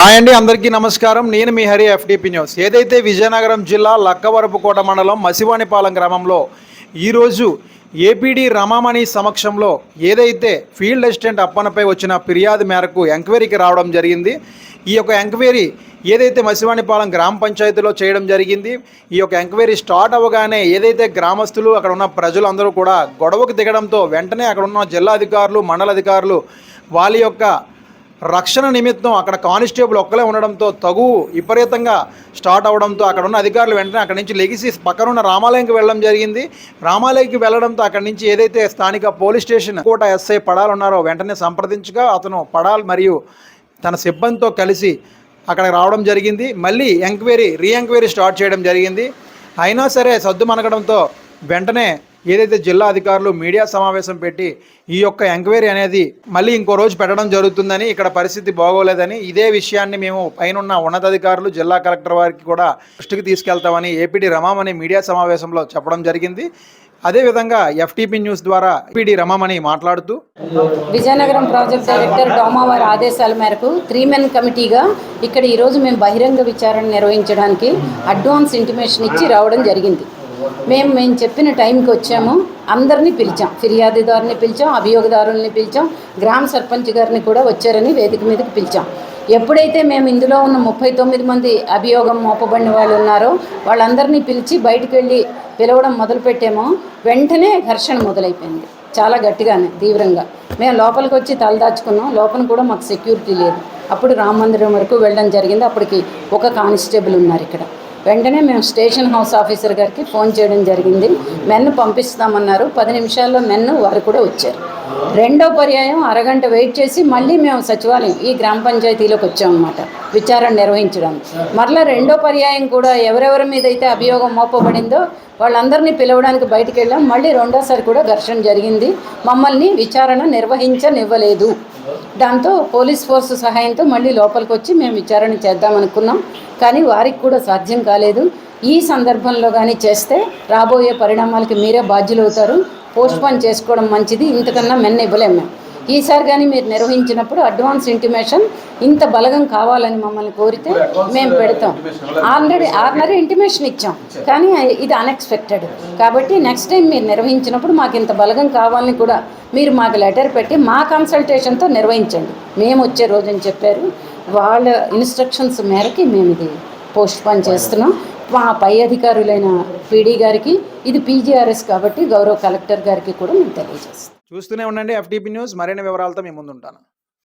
Hi అండి అందరికీ నమస్కారం. నేను మీ హరి ఎఫ్డిపి న్యూస్. ఏదైతే విజయనగరం జిల్లా లక్కవరపుకోట మండలం మసివాణిపాలెం గ్రామంలో ఈరోజు ఏపీడీ రమామణి సమక్షంలో ఏదైతే ఫీల్డ్ అసిస్టెంట్ అప్పనపై వచ్చిన ఫిర్యాదు మేరకు ఎంక్వైరీకి రావడం జరిగింది. ఈ యొక్క ఎంక్వైరీ ఏదైతే మసివాణిపాలెం గ్రామ పంచాయతీలో చేయడం జరిగింది ఈ యొక్క ఎంక్వైరీ స్టార్ట్ అవ్వగానే ఏదైతే గ్రామస్తులు అక్కడ ఉన్న ప్రజలందరూ కూడా గొడవకు దిగడంతో వెంటనే అక్కడ ఉన్న జిల్లా అధికారులు మండల అధికారులు వాళ్ళ యొక్క రక్షణ నిమిత్తం అక్కడ కానిస్టేబుల్ ఒక్కలే ఉండడంతో తగు విపరీతంగా స్టార్ట్ అవడంతో అక్కడ ఉన్న అధికారులు వెంటనే అక్కడి నుంచి లెగిసి పక్కనున్న రామాలయంకి వెళ్ళడం జరిగింది. రామాలయంకి వెళ్ళడంతో అక్కడి నుంచి ఏదైతే స్థానిక పోలీస్ స్టేషన్ కోట ఎస్ఐ పడాలు ఉన్నారో వెంటనే సంప్రదించగా అతను పడాల్ మరియు తన సిబ్బందితో కలిసి అక్కడికి రావడం జరిగింది. మళ్ళీ ఎంక్వైరీ రీ ఎంక్వైరీ స్టార్ట్ చేయడం జరిగింది. అయినా సరే సద్దు మనగడంతో వెంటనే ఏదైతే జిల్లా అధికారులు మీడియా సమావేశం పెట్టి ఈ యొక్క ఎంక్వైరీ అనేది మళ్ళీ ఇంకో రోజు పెట్టడం జరుగుతుందని ఇక్కడ పరిస్థితి బాగోలేదని ఇదే విషయాన్ని మేము పైనున్న ఉన్నతాధికారులు జిల్లా కలెక్టర్ వారికి కూడా దృష్టికి తీసుకెళ్తామని ఏపీడీ రమామణి మీడియా సమావేశంలో చెప్పడం జరిగింది. అదేవిధంగా ఎఫ్టీపీ న్యూస్ ద్వారా ఏపీడీ రమామణి మాట్లాడుతూ విజయనగరం ప్రాజెక్ట్ డైరెక్టర్ డోమావారి ఆదేశాల మేరకు త్రీ మెన్ కమిటీగా ఇక్కడ ఈరోజు మేము బహిరంగ విచారణ నిర్వహించడానికి అడ్వాన్స్ ఇంటిమేషన్ ఇచ్చి రావడం జరిగింది. మేము మేము చెప్పిన టైంకి వచ్చాము. అందరినీ పిలిచాం. ఫిర్యాదుదారుని పిలిచాం అభియోగదారుల్ని పిలిచాం గ్రామ సర్పంచ్ గారిని కూడా వచ్చారని వేదిక మీదకి పిలిచాం. ఎప్పుడైతే మేము ఇందులో ఉన్న ముప్పై తొమ్మిది మంది అభియోగం మోపబడిన వాళ్ళు ఉన్నారో వాళ్ళందరినీ పిలిచి బయటికి వెళ్ళి పిలవడం మొదలుపెట్టామో వెంటనే ఘర్షణ మొదలైపోయింది. చాలా గట్టిగానే తీవ్రంగా. మేము లోపలికి వచ్చి తలదాచుకున్నాం లోపల కూడా మాకు సెక్యూరిటీ లేదు. అప్పుడు రామ మందిరం వరకు వెళ్ళడం జరిగింది. అప్పటికి ఒక కానిస్టేబుల్ ఉన్నారు ఇక్కడ. వెంటనే మేము స్టేషన్ హౌస్ ఆఫీసర్ గారికి ఫోన్ చేయడం జరిగింది. మెన్ను పంపిస్తామన్నారు. పది నిమిషాల్లో మెన్ను వారు కూడా వచ్చారు. రెండో పర్యాయం అరగంట వెయిట్ చేసి మళ్ళీ మేము సచివాలయం ఈ గ్రామ పంచాయతీలోకి వచ్చామన్నమాట. విచారణ నిర్వహించడం. మరలా రెండో పర్యాయం కూడా ఎవరెవరి మీద అయితే అభియోగం మోపబడిందో వాళ్ళందరినీ పిలవడానికి బయటికి వెళ్ళాం. మళ్ళీ రెండోసారి కూడా ఘర్షణ జరిగింది. మమ్మల్ని విచారణ నిర్వహించనివ్వలేదు. దాంతో పోలీస్ ఫోర్స్ సహాయంతో మళ్ళీ లోపలికి వచ్చి మేము విచారణ చేద్దామనుకున్నాం. కానీ వారికి కూడా సాధ్యం కాలేదు. ఈ సందర్భంలో కానీ చేస్తే రాబోయే పరిణామాలకి మీరే బాధ్యులవుతారు. పోస్ట్పోన్ చేసుకోవడం మంచిది. ఇంతకన్నా మెన్న ఇవ్వలేము మేము. ఈసారి కానీ మీరు నిర్వహించినప్పుడు అడ్వాన్స్ ఇంటిమేషన్ ఇంత బలగం కావాలని మమ్మల్ని కోరితే మేము పెడతాం. ఆల్రెడీ ఆల్రెడీ ఇంటిమేషన్ ఇచ్చాం. కానీ ఇది అన్ఎక్స్పెక్టెడ్ కాబట్టి నెక్స్ట్ టైం మీరు నిర్వహించినప్పుడు మాకు ఇంత బలగం కావాలని కూడా మీరు మాకు లెటర్ పెట్టి మా కన్సల్టేషన్తో నిర్వహించండి. మేము వచ్చే రోజని చెప్పారు. వాళ్ళ ఇన్స్ట్రక్షన్స్ మేరకి మేము ఇది పోస్ట్ పోన్ చేస్తున్నాం. మా పై అధికారులైన పీడీ గారికి ఇది పీజీఆర్ఎస్ కాబట్టి గౌరవ కలెక్టర్ గారికి కూడా మేము తెలియజేస్తాం చూస్తూనే ఉండండి ఎఫ్టీపీ న్యూస్. మరిన్ని వివరాలతో మీ ముందుంటాను.